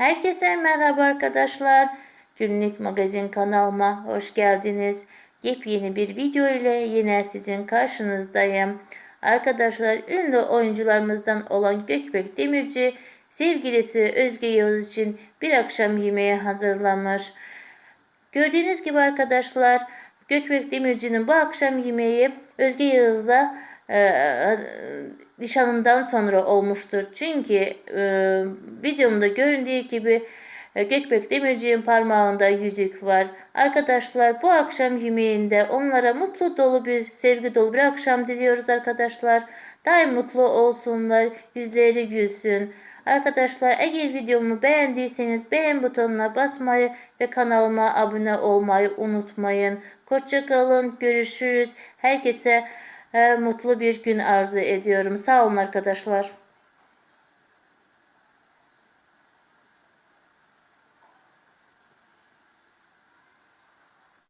Herkese merhaba arkadaşlar. Günlük magazin kanalıma hoş geldiniz. Yepyeni bir video ile yine sizin karşınızdayım. Arkadaşlar ünlü oyuncularımızdan olan Gökbek Demirci sevgilisi Özge Yağız için bir akşam yemeği hazırlamış. Gördüğünüz gibi arkadaşlar Gökbek Demirci'nin bu akşam yemeği Özge Yağız'a e, nişanından sonra olmuştur. Çünkü e, videomda göründüğü gibi e, Gökbek Demirci'nin parmağında yüzük var. Arkadaşlar bu akşam yemeğinde onlara mutlu dolu bir, sevgi dolu bir akşam diliyoruz arkadaşlar. Daim mutlu olsunlar, yüzleri gülsün. Arkadaşlar eğer videomu beğendiyseniz beğen butonuna basmayı ve kanalıma abone olmayı unutmayın. Hoşça kalın, görüşürüz. Herkese mutlu bir gün arzu ediyorum. Sağ olun arkadaşlar.